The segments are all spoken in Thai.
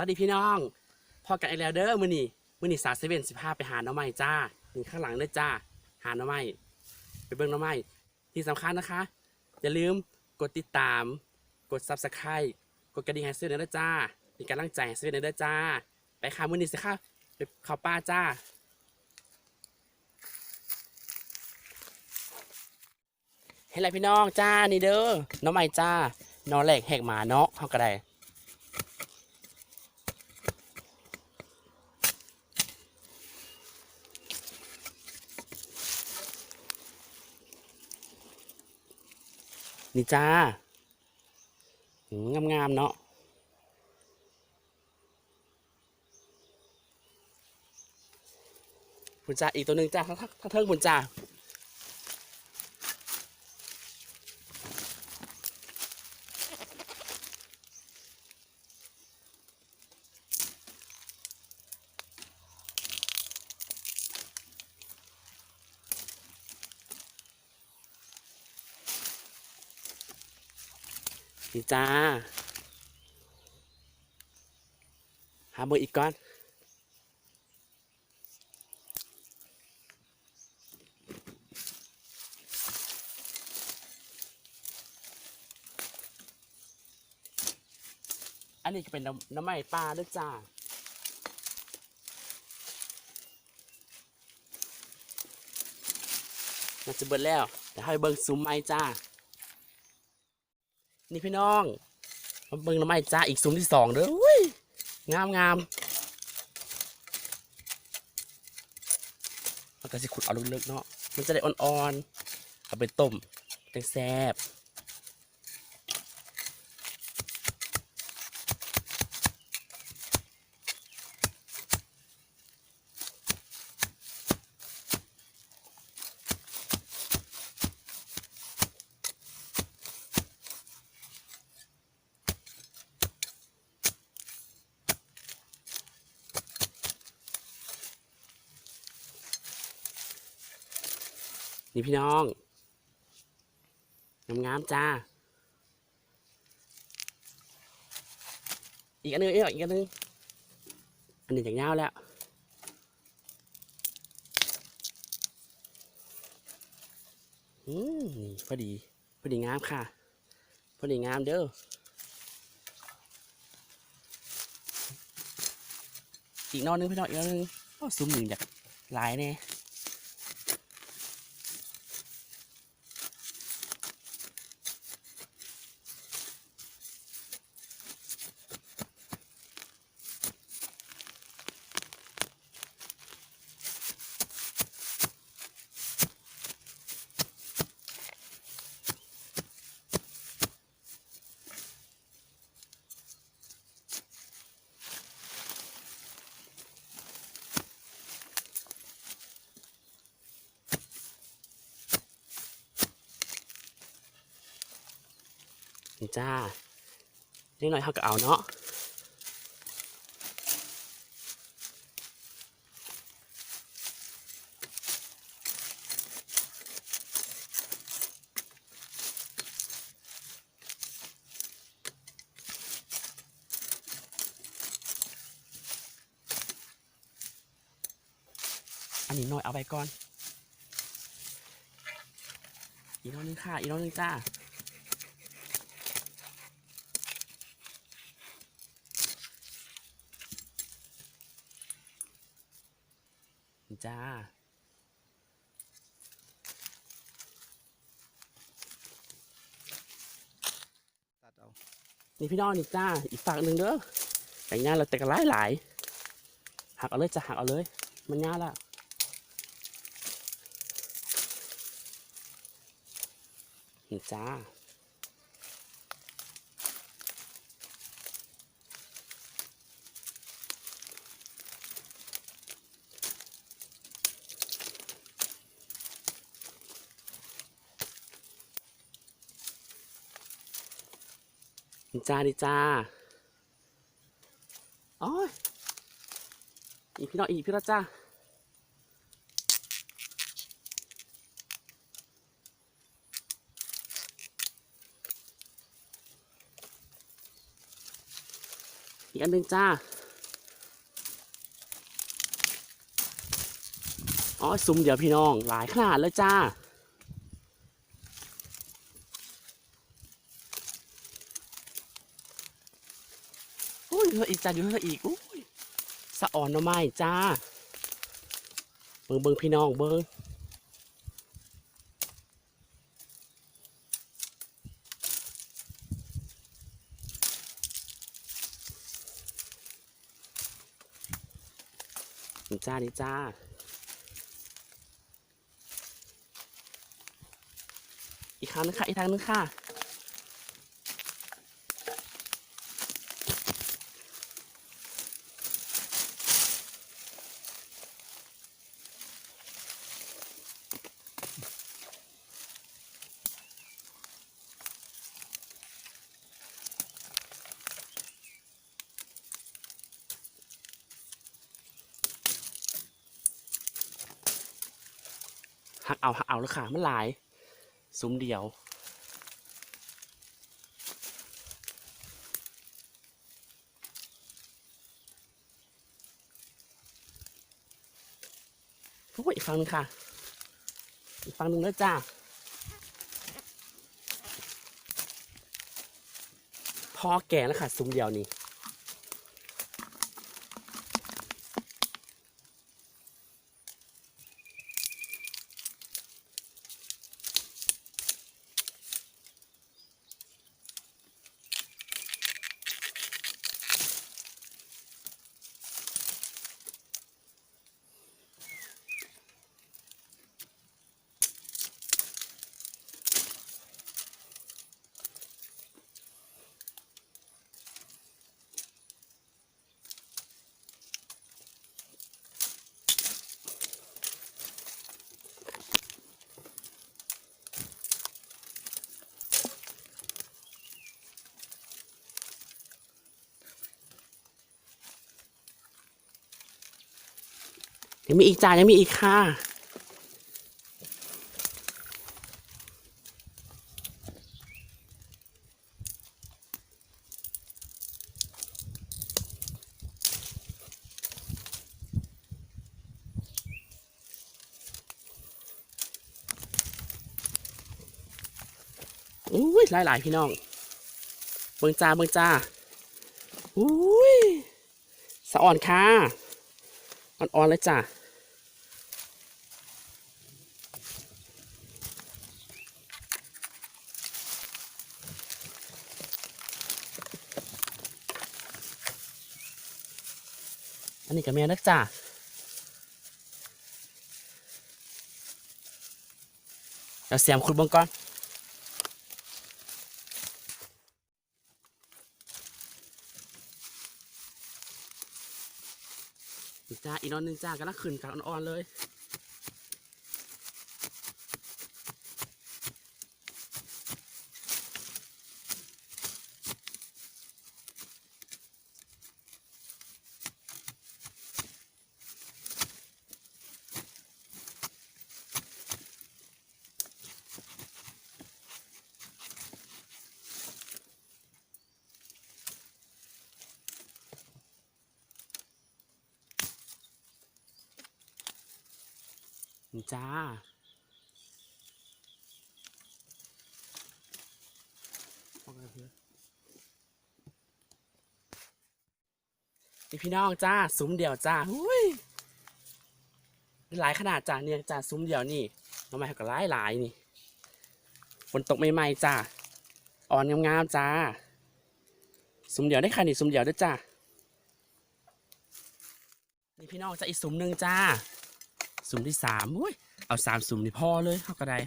วัสดีพี่น้องพอกันอีกแล้วเด้อมื้อนี้มื้อนี้สาวเซเว่นสิพาไปหาหน้องใหม่จ้านี่ข้างหลังเลยจ้า หาหน้องใหม่ไปเบิ่งหน้องใหม่ที่สำคัญนะคะ อย่าลืมกดติดตาม กด Subscribe กดกระดิ่งให้เซเว่นเด้อจ้าเป็นกำลังใจให้เซเว่นเด้อจ้า ไปค่ะมื้อนี้สิค่ะไปข้าวป้าจ้าเห็นไรพี่น้องจ้านี่เด้อน้องใหม่จ้าน้อแหลกแหกหมาเนาะเฮาก็ได นี่จ้าหืมงามๆเนาะคุณจ้าอีกตัวหนึ่งจ้าทั้งทั้งเทิงคุณจ้า นี่จ้า หาเบอร์อีกก่อน อันนี้จะเป็นน้ำน้ำใหม่ปลาด้วยจ้ามันจะเบิดแล้วเดี๋ยวให้เบิ่งซุ้มไม้จ้า นี่พี่น้องมาเบิ่งน้ำไม้จ้าอีกซุ้มที่สองเด้ออุ้ยงามงามมันก็สิขุดเอาลึกๆเนาะมันจะได้อ่อนๆเอาไปต้มจังแซ่บ นี่พี่น้องงามๆจ้า อีกอันหนึงอีกอีกอันหนึงอันนี้จากยาวแล้วอืมนี่พอดี พอดีงามค่ะ พอดีงามเด้ออีกนอนหนึงพี่น้องอีกนอนหนึงโอ้ซุ้มหนึ่งอยากหลายแน่ นี่จ้าเล็กน้อยเขาก็เอาเนาะอันนี้หน่อยเอาไปก่อน อีกน้อยนึงค่ะ อีกน้อยนึงจ้า จ้า ตัดเอา นี่พี่น้องนี่จ้า อีกฝั่งหนึ่งเด้อแต่งงานเราแต่กันหลายหลายหักเอาเลยจะหักเอาเลย มันง่ายละนี่จ้า นี่จ้านี่จ้าโอ้ยอีพี่น้องอีพี่น้องจ้าอีกอันหนึ่งจ้า อ๋อ ซุ้มเดี๋ยวพี่น้อง หลายขนาดเลยจ้า อ้ยเธออีกจ้าอยู่เธออีกอุ้ยสะอ่อนหน่อไม้จ้าเบิงเบิงพี่น้องเบิงนี่จ้านี่จ้าอีกครั้งนึงค่ะ อีกทางนึงค่ะ หักเอาหักเอาแล้วค่ะมันหลายซุ้มเดียวโอ้ยอีกฝั่งหนึงค่ะ อีกฝั่งหนึ่งแล้วจ้าพอแก่แล้วค่ะซุ้มเดียวนี่ ยังมีอีกจ้ายังมีอีกค่ะอุ้ยหลายหลายพี่น้องเบิงจ้าเบิงจ้าอุ้ยสะอ่อนค่ะอ่อนๆเลยจ้ะ อันนี้กับแม่นักจ้าเราเสียมขุดบงก่อนจ้าอีกนอนหนึ่งจ้ากำลังขึ้นกลางอ่อนๆเลย จ้า นี่พี่น้องจ้าซุ้มเดี่ยวจ้าหุ้ยหลายขนาดจ้าเนี่ยจ้าซุ้มเดี่ยวนี่น้องไม้ก็หลายหลายนี่ฝนตกใหม่ๆจ้าอ่อนงามๆจ้าซุ้มเดี่ยวได้ค่ะนี่ซุ้มเดี่ยวด้วยจ้านี่พี่น้องจ้าอีกซุ้มหนึ่งจ้า สุ่มที่สามอุ้ยเอาสามสุ่มนี่พอเลยเขาก็ได้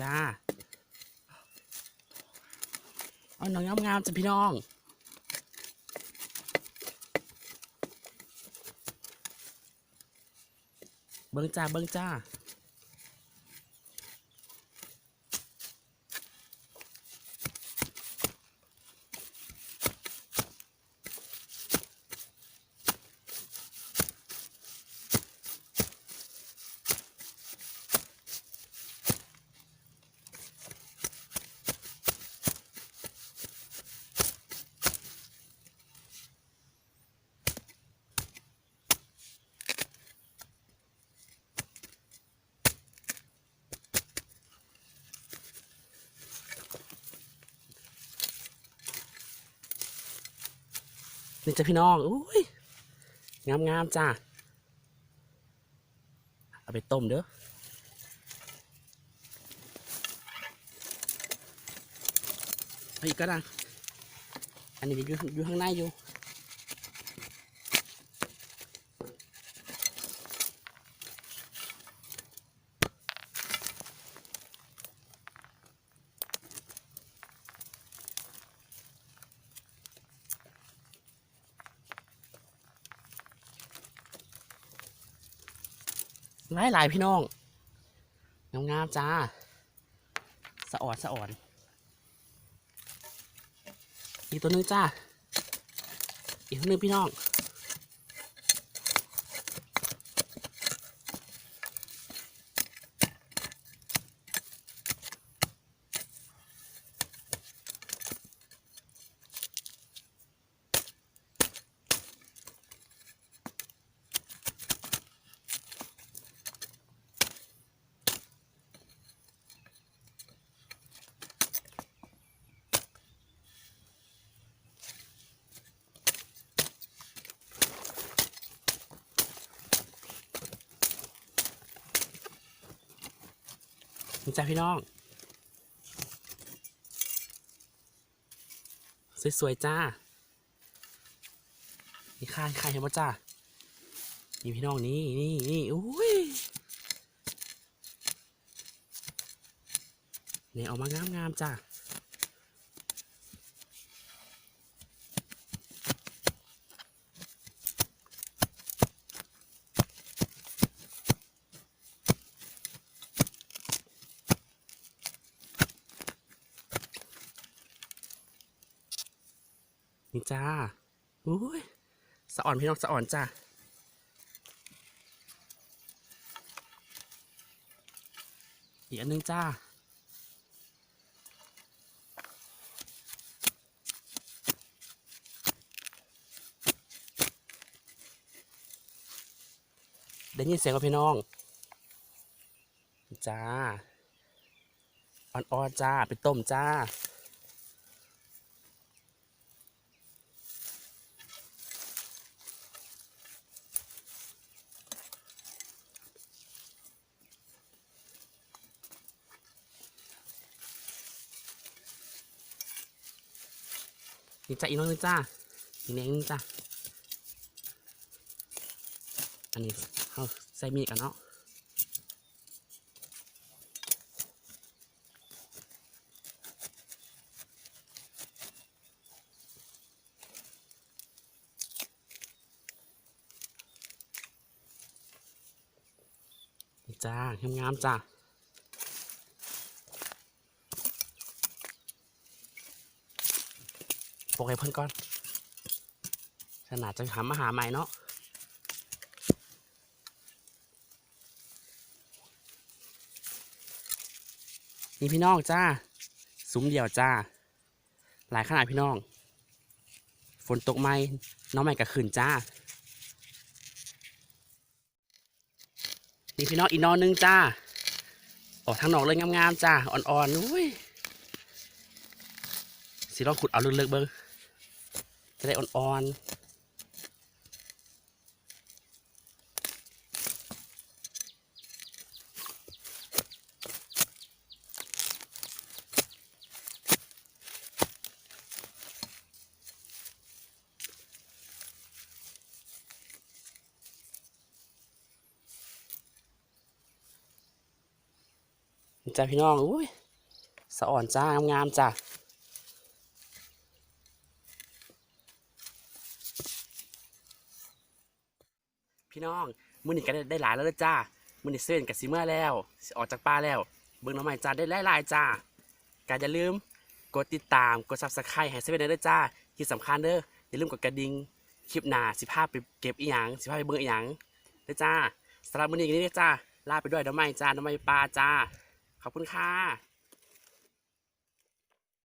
จ้าเอาหนังงามๆจ้ะพี่น้องเบิ้งจ้าเบิ้งจ้า นี่จ้ะพี่น้องอุ้ยงามงามๆจ้าเอาไปต้มเด้อเอาอีกก็ได้อันนี้อยู่อยู่ข้างในอยู่ หลายหลายพี่น้องงามๆจ้า สะออดสะอ่อนอีกตัวนึงจ้า อีกตัวนึงพี่น้อง จ้าพี่น้อง สวยๆจ้า นี่ค่ายค่ายเห็นไหมจ้านี่พี่น้องนี่นี่นี่อุ้ยเนี่ยออกมางามๆจ้า นี่จ้าอุ้ยสะอ่อนพี่น้องสะอ่อนจ้าอีกอันหนึงจ้าได้ยินเสียงกับพี่น้อง จ้าอ่อนๆจ้า ไปต้มจ้า นี่จ้าอีน้องนึงจ้าอีกเนี้ยนึงจ้าอันนี้เอาใส่มีกันเนาะนี่จ้างามๆจ้า ปกให้เพิ่นก่อนขนาดจะหามาหาใหม่เนาะนี่พี่น้องจ้าซุ้มเดียวจ้า หลายขนาดพี่น้อง ฝนตกไหมน้องใหม่กับขืนจ้า นี่พี่น้องอีกนอนนึงจ้า ออกทางนอกเลยงามๆจ้า อ่อนๆอุ้ยสิลองขุดเอาลึกๆเบิ้ง จะได้อ่อนๆจ้าพี่น้องอุ้ยสะอ่อนจ้างามๆจ้า พี่น้องมื้อนี้ก็ได้ได้หลายแล้วเจ้ามื้อนี้เส้นกับซิเมื่อแล้ว ออกจากป่าแล้ว เบิ่งน้องใหม่จ้าได้หลายๆจ้าก็อย่าลืมกดติดตามกด Subscribe ให้เซเว่นเด้จ้าที่สำคัญเด้ออย่าลืมกดกระดิ่งคลิปหน้าสิพาไปเก็บอีหยังสิพาไปเบิ่งอีหยังเด้อจ้าสำหรับมื้อนี้ก็นี้เจ้าลาไปด้วยน้องใหม่จ้าน้องใหม่ปลาจ้าขอบคุณค่ะ